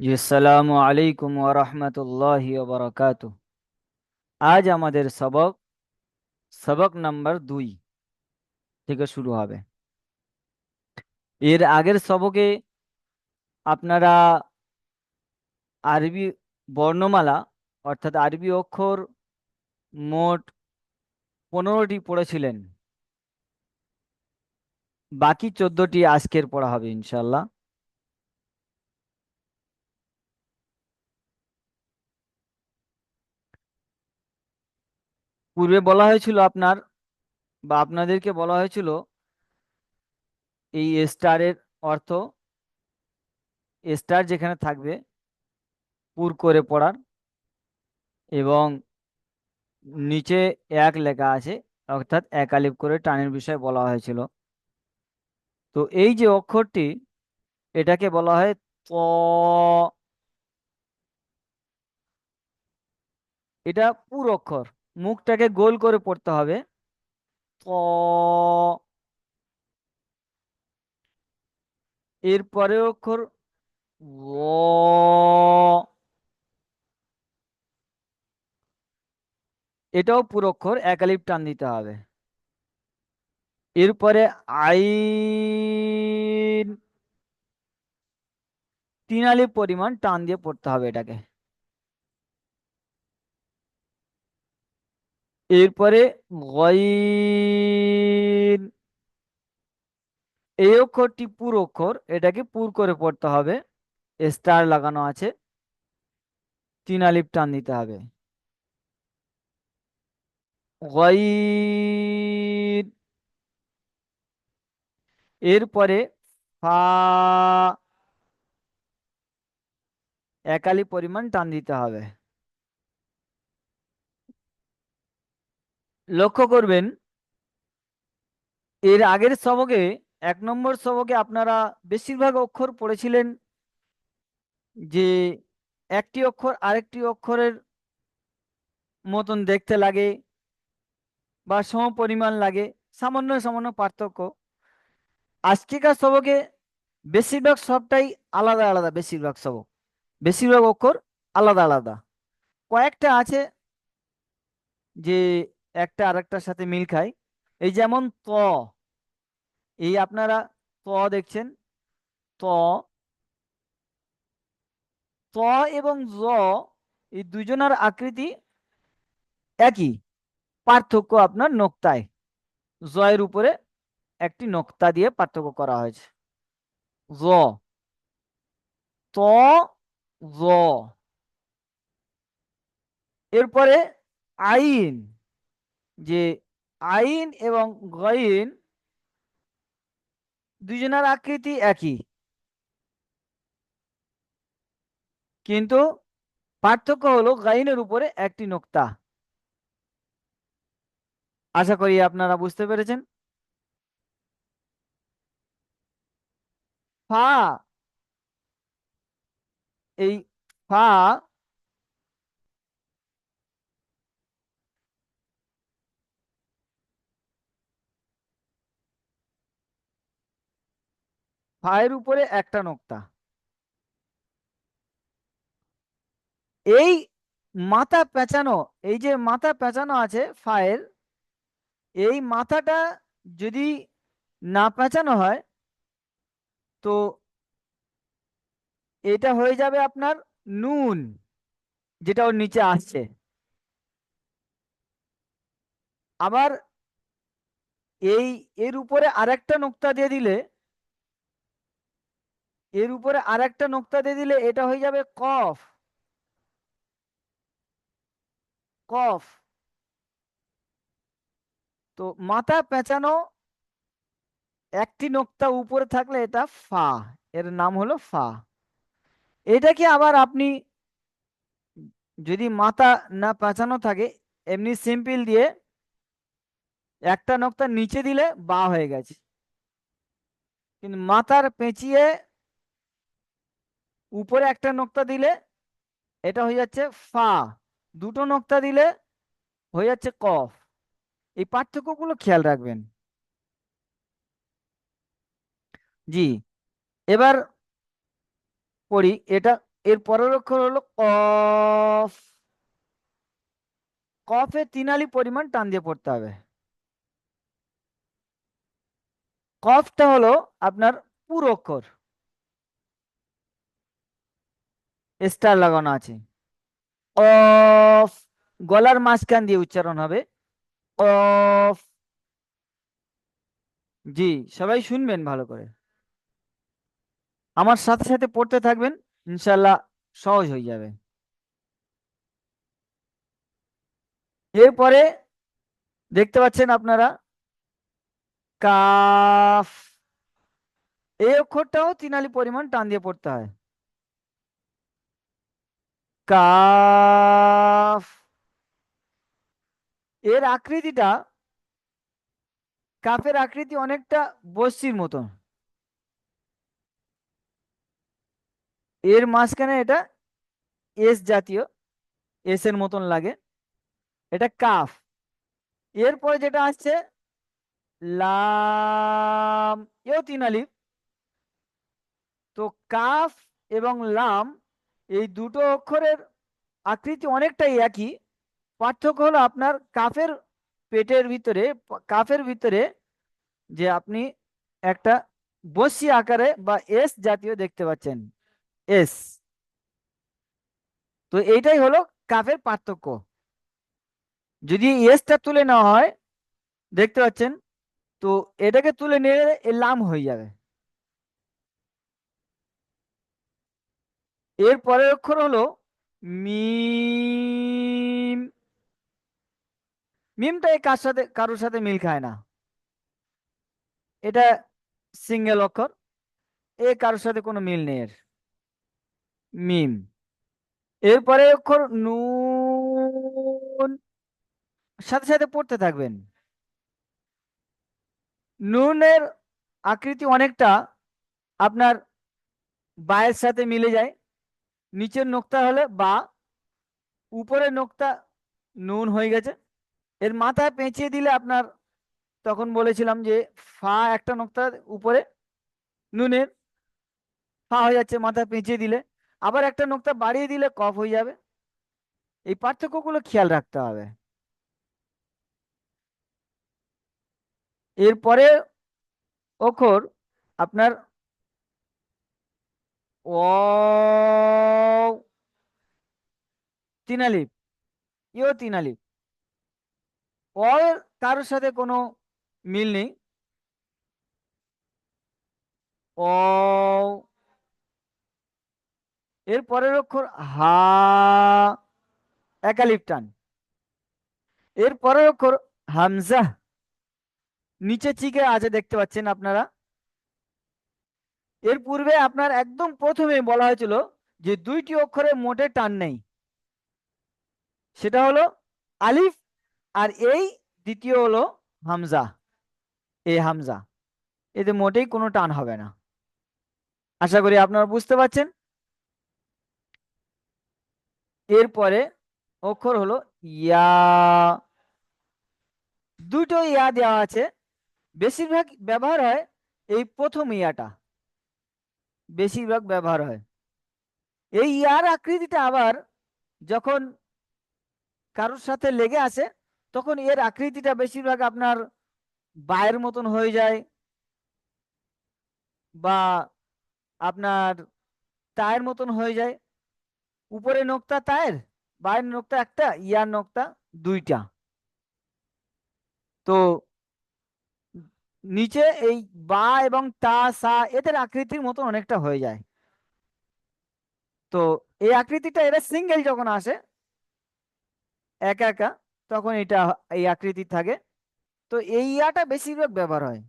আসসালামু আলাইকুম ওয়া রাহমাতুল্লাহি ওয়া বারাকাতুহু। আজ আমাদের সবক সবক নাম্বার দুই থেকে শুরু হবে। এর আগের সবকে আপনারা আরবি বর্ণমালা, অর্থাৎ আরবি অক্ষর মোট পনেরোটি পড়েছিলেন। বাকি চোদ্দটি আজকের পড়া হবে ইনশাল্লাহ পূর্বে বলা হয়েছিল আপনার বা আপনাদেরকে বলা হয়েছিল এই স্টারের অর্থ, স্টার যেখানে থাকবে, পুর করে পড়ার এবং নিচে এক লেখা আছে, অর্থাৎ একালিপ করে টানের বিষয়ে বলা হয়েছিল। তো এই যে অক্ষরটি, এটাকে বলা হয় ত। এটা পুর অক্ষর। মুখটাকে গোল করে পড়তে হবে। ত এর পরের অক্ষর এটাও পুরো অক্ষর, এক আলিফ টান দিতে হবে। এরপরে আইন, তিন আলিপ পরিমাণ টান দিয়ে পড়তে হবে এটাকে। এরপরে গইন এই অক্ষরটি পুর অক্ষর, এটাকে পুর করে পড়তে হবে, স্টার লাগানো আছে, তিন টান দিতে হবে। গইন এরপরে ফা, এক আলিফ পরিমাণ টান দিতে হবে। লক্ষ্য করবেন, এর আগের সবকে এক নম্বর সবকে আপনারা বেশিরভাগ অক্ষর পড়েছিলেন যে একটি অক্ষর আরেকটি অক্ষরের মতন দেখতে লাগে বা সম পরিমাণ লাগে, সামান্য সামান্য পার্থক্য। আজকেকার সবকে বেশিরভাগ সবটাই আলাদা আলাদা, বেশিরভাগ সবক বেশিরভাগ অক্ষর আলাদা আলাদা। কয়েকটা আছে যে একটা আরেকটার সাথে মিল খায়। এই যেমন ত, এই আপনারা ত দেখছেন? ত ত এবং জ এই দুজনের আকৃতি একই। পার্থক্য আপনার নোক্তায়। জয়ের উপরে একটি নোক্তা দিয়ে পার্থক্য করা হয়েছে। জ, ত, জ। এরপরে আইন। যে আইন এবং গইন দুজনের আকৃতি একই। কিন্তু পার্থক্য হলো গাইনের উপরে একটি নোক্তা। আশা করি আপনারা বুঝতে পেরেছেন। ফা এই ফা ফায়ের উপরে একটা নোক্তা। এই মাথা পেঁচানো, এই যে মাথা পেঁচানো আছে ফায়ের এই মাথাটা যদি না পেঁচানো হয়, তো এটা হয়ে যাবে আপনার নুন, যেটা ওর নিচে আসছে। আবার এই, এর উপরে আরেকটা নোক্তা দিয়ে দিলে এর উপরে আরেকটা নোক্তা দিয়ে দিলে এটা হয়ে যাবে কফ। কফ। তো মাথা পেঁচানো একটি নোক্তা উপরে থাকলে এটা ফা, এর নাম হলো ফা। এটাকে আবার আপনি যদি মাথা না পেঁচানো থাকে, এমনি সিম্পল দিয়ে একটা নোক্তা নিচে দিলে বা হয়ে গেছে। কিন্তু মাথার পেঁচিয়ে উপরে একটা নোক্তা দিলে এটা হয়ে যাচ্ছে ফা। দুটো নোক্তা দিলে হয়ে যাচ্ছে কফ। এই পার্থক্যগুলো খেয়াল রাখবেন। জি, এবার পড়ি। এটা এর পরের অক্ষর হলো কফ। কফে তিনালি পরিমাণ টান দিয়ে পড়তে হবে। কফটা হলো আপনার পুরো অক্ষর। স্টার লাগানো আছে। অফ, গলার মাঝখান দিয়ে উচ্চারণ হবে। অফ, জি, সবাই শুনবেন ভালো করে। আমার সাথে সাথে পড়তে থাকবেন ইনশাল্লাহ সহজ হয়ে যাবে। এরপরে দেখতে পাচ্ছেন আপনারা, কাফ, এই অক্ষরটাও তিনালি পরিমাণ টান দিয়ে পড়তে হয়। কাফ। এর আকৃতিটা, কাফের আকৃতি অনেকটা বস্তির মতন। এর মাঝখানে এটা এস জাতীয়, এস এর মতন লাগে। এটা কাফ। এরপরে যেটা আসছে, লাম, এও তিন আলিফ। তো কাফ এবং লাম এই দুটো অক্ষরের আকৃতি অনেকটাই একই। পার্থক্য হলো আপনার কাফের পেটের ভিতরে, কাফের ভিতরে যে আপনি একটা বসি আকারে বা এস জাতীয় দেখতে পাচ্ছেন, এস। তো এইটাই হলো কাফের পার্থক্য। যদি এসটা তুলে নেওয়া হয়, দেখতে পাচ্ছেন, তো এটাকে তুলে নিয়ে লাম হয়ে যাবে। এর পরের অক্ষর হলো মিম। মিমটা এই কার সাথে কারোর সাথে মিল খায় না। এটা সিঙ্গেল অক্ষর। এ কারোর সাথে কোনো মিল নেই এর। মিম। এরপরে অক্ষর নুন। সাথে সাথে পড়তে থাকবেন। নুনের আকৃতি অনেকটা আপনার বায়ের সাথে মিলে যায়। নিচের নোকতা হলে বা উপরের নোকতা নুন হয়ে গেছে। এর মাথায় পেঁচিয়ে দিলে আপনার তখন বলেছিলাম যে ফা একটা নোকতা উপরে নুনের ফা হয়ে যাচ্ছে মাথায় পেঁচিয়ে দিলে। আবার একটা নোকতা বাড়িয়ে দিলে কফ হয়ে যাবে। এই পার্থক্যগুলো খেয়াল রাখতে হবে। এরপরে অক্ষর আপনার ও তিনালিপ ইও তিনালিপ অ এর কারোর সাথে কোনো মিল নেই। ও এর পরের অক্ষর হা। একালিপ টান। এর পরের অক্ষর হামজা। নিচে চিকে আছে দেখতে পাচ্ছেন আপনারা। এর পূর্বে আপনার একদম প্রথমে বলা হয়েছিল যে দুইটি অক্ষরে মোটে টান নেই। সেটা হলো আলিফ আর এই দ্বিতীয় হলো হামজা। এ হামজা। এতে মোটেই কোনো টান হবে না। আশা করি আপনারা বুঝতে পারছেন। এরপরে অক্ষর হলো ইয়া। দুটো ইয়া দেওয়া আছে। বেশিরভাগ ব্যবহার হয় এই প্রথম ইয়াটা। বেশিরভাগ ব্যবহার হয়। এই ইয়ার আকৃতিটা আবার যখন কারোর সাথে লেগে আসে, তখন এর আকৃতিটা বেশিরভাগ আপনার বায়ের মতন হয়ে যায় বা আপনার তায়ের মতন হয়ে যায়। উপরে নোকতা তায়ের, বায়ের নোকতা একটা, ইয়ার নোকতা দুইটা। তো নিচে এই বা এবং তা, সা এদের আকৃতির মতো অনেকটা হয়ে যায়। তো এই আকৃতিটা এরা সিঙ্গেল যখন আসে, একা একা, তখন এটা এই আকৃতি থাকে। তো এই ইয়াটা বেশিরভাগ ব্যবহার হয়।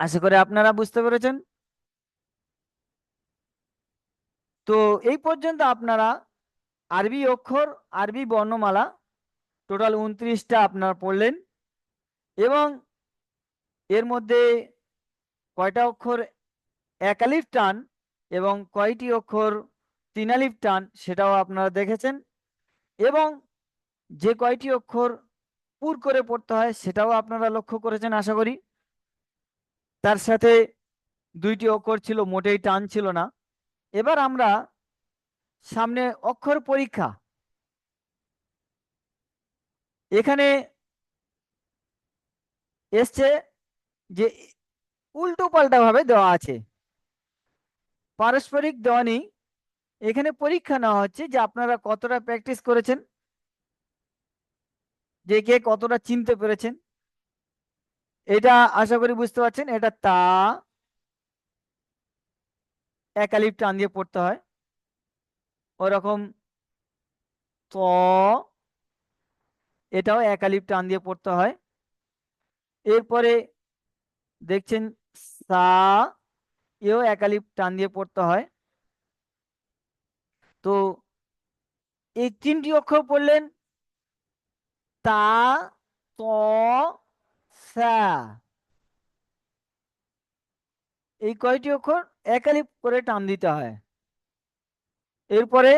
আশা করে আপনারা বুঝতে পেরেছেন। তো এই পর্যন্ত আপনারা আরবি অক্ষর, আরবি বর্ণমালা, টোটাল উনত্রিশটা আপনারা পড়লেন এবং এর মধ্যে কয়টা অক্ষর একালিফ টান এবং কয়টি অক্ষর তিনালিফ টান সেটাও আপনারা দেখেছেন। এবং যে কয়টি অক্ষর পুর করে পড়তে হয় সেটাও আপনারা লক্ষ্য করেছেন, আশা করি। তার সাথে দুইটি অক্ষর ছিল, মোটেই টান ছিল না। এবার আমরা সামনে অক্ষর পরীক্ষা। এখানে এসছে যে উল্টো পাল্টা ভাবে দেওয়া আছে। পারস্পরিক দেওয়া নেই। এখানে পরীক্ষা নেওয়া হচ্ছে যে আপনারা কতটা প্র্যাকটিস করেছেন। যে কে কতটা চিনতে পেরেছেন। এটা আশা করি বুঝতে পারছেন। এটা তা একালিপ টান দিয়ে পড়তে হয়। ওরকম ত এটাও একালিপ টান দিয়ে পড়তে হয়। এরপরে দেখছেন, সা এও একালিপ টান দিয়ে পড়তে হয়। তো এই তিনটি অক্ষর পড়লেন, তা, ত, সা। এই কয়টি অক্ষর একালিপ করে টান দিতে হয়। এরপরে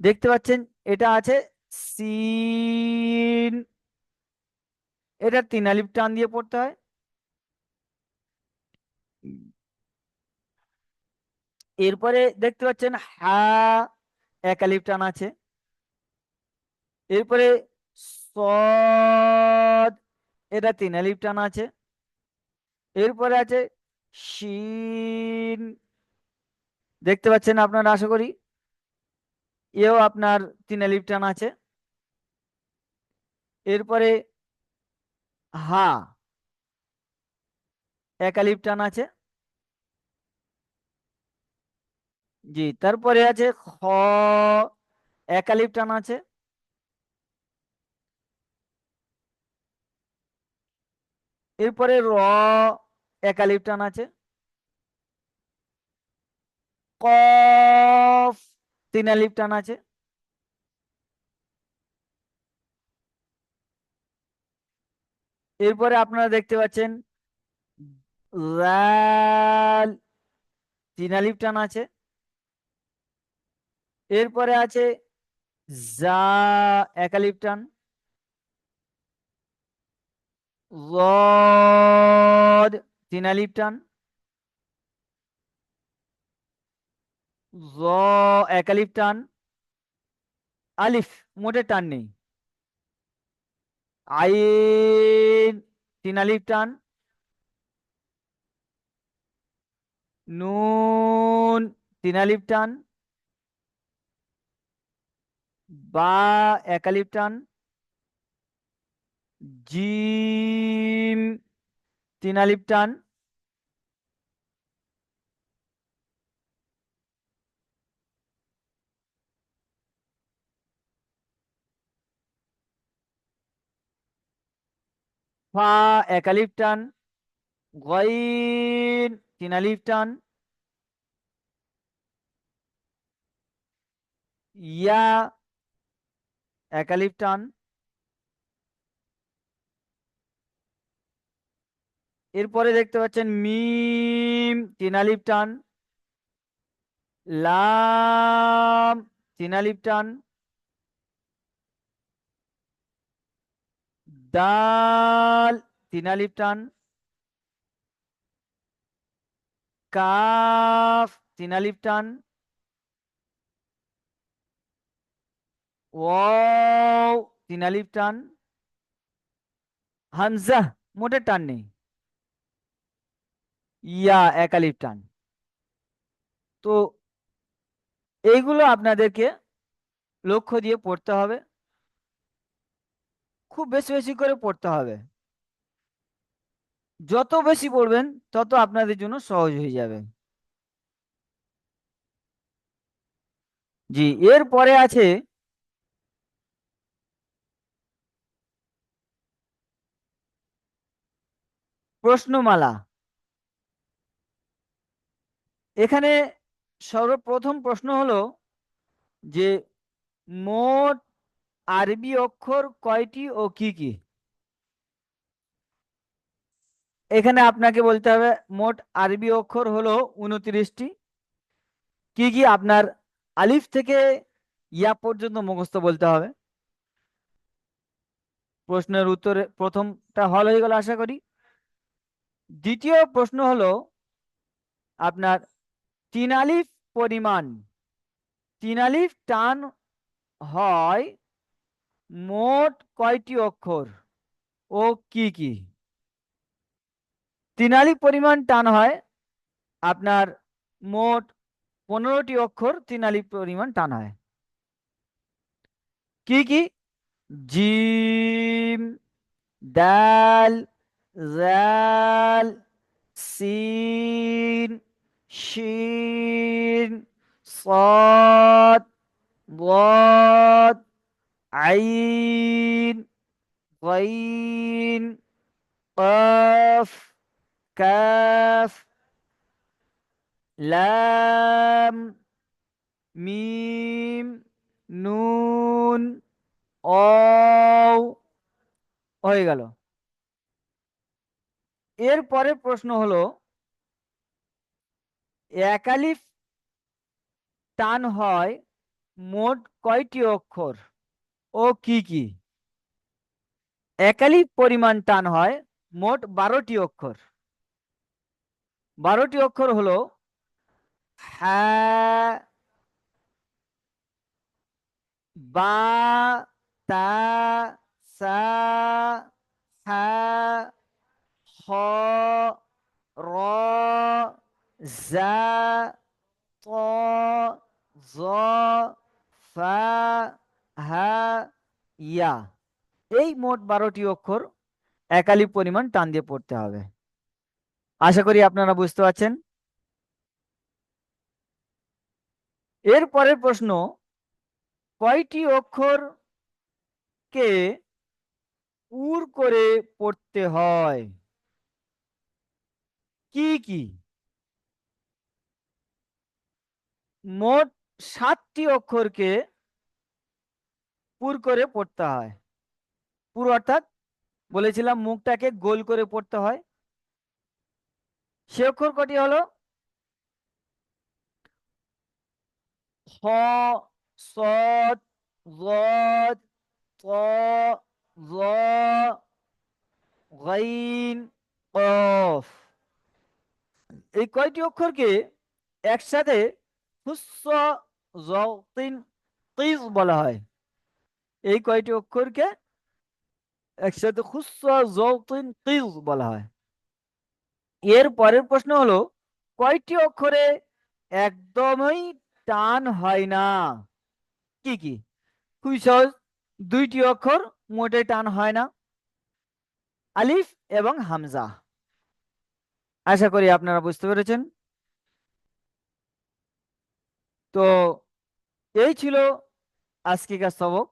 দেখতে পাচ্ছেন, এটা আছে সিন। এটা তিন আলিপ টান দিয়ে পড়তে হয়। এরপরে দেখতে পাচ্ছেন হা এক টান আছে। এরপরে সদ, এটা তিন আলিপ টান আছে। এরপরে আছে শিন। দেখতে পাচ্ছেন আপনারা, আশা করি এও আপনার তিন আলিপ টান আছে। এরপরে হা এক আলিপ টান আছে। জি, তারপরে আছে খ, এক আলিপ টান আছে। এরপরে র, এক আলিপ টান আছে। কফ তিন টান আছে। এরপরে আপনারা দেখতে পাচ্ছেন রাল তিন টান আছে। এরপরে আছে যা এক আলিপ টান রদ তিন টান জ এক আলিফ টান আলিফ মোটে টান নেই। আইন তিন টান নুন তিন টান বা এক আলিফ টান জিম তিন আলিফ টান ফা এক টান গইন তিন ইয়া এক আলিফ টান এরপরে দেখতে পাচ্ছেন মিম তিন আলিফ টান, লাম তিন আলিফ টান, দাল তিন আলিফ টান, কাফ তিন আলিফ টান, ওয়াও তিন আলিফ টান। হামজা মোটে টান নেই। ইয়া এক আলিফ টান। তো এইগুলো আপনাদেরকে লক্ষ্য দিয়ে পড়তে হবে। খুব বেশি বেশি করে পড়তে হবে। যত বেশি পড়বেন, তত আপনাদের জন্য সহজ হয়ে যাবে। জি এর পরে আছে প্রশ্নমালা। এখানে সর্বপ্রথম প্রশ্ন হলো যে মোট আরবি অক্ষর কয়টি ও কি কি? এখানে আপনাকে বলতে হবে মোট আরবি অক্ষর হলো উনত্রিশটি। কি কি? আপনার আলিফ থেকে ইয়া পর্যন্ত মুখস্থ বলতে হবে। প্রশ্নের উত্তরে প্রথমটা হল হয়ে গেল, আশা করি। দ্বিতীয় প্রশ্ন হলো আপনার তিন আলিফ পরিমাণ তিন আলিফ টান হয় মোট কয়টি অক্ষর ও কি কি? তিন আলিফ পরিমাণ টান হয় আপনার মোট পনেরোটি অক্ষর তিন আলিফ পরিমাণ টান হয়। কি কি? জিম, দাল জাল সিন শিন صاد ضاد عين غين قاف كاف লাম মিম নুন অ হয়ে গেল এর পরের প্রশ্ন হলো, একালিফ টান হয় মোট কয়টি অক্ষর ও কি কি? একালিফ পরিমাণ টান হয় মোট বারোটি অক্ষর। বারোটি অক্ষর হলো হ্যাঁ বা, তা, সা হা খ, র, জা, ত, জ, ফা, হা, ইয়া। এই মোট বারোটি অক্ষর একালি পরিমাণ টান দিয়ে পড়তে হবে। আশা করি আপনারা বুঝতে পারছেন। এর পরের প্রশ্ন, কয়টি অক্ষর কে উর করে পড়তে হয়? কি কি? মোট সাতটি অক্ষরকে পুর করে পড়তে হয়। পুর অর্থাৎ বলেছিলাম মুখটাকে গোল করে পড়তে হয়। সে অক্ষর কটি হলো? হ স ল এই কয়টি অক্ষরকে একসাথে বলা হয়? এই কয়টি অক্ষরকে একসাথে বলা হয়? এর পরের প্রশ্ন হলো, কয়টি অক্ষরে একদমই টান হয় না? কি কি? খুবই সহজ, দুইটি অক্ষর মোটে টান হয় না। আলিফ এবং হামজা। আশা করি আপনারা বুঝতে পেরেছেন। তো এই ছিল আজকেকার সবক।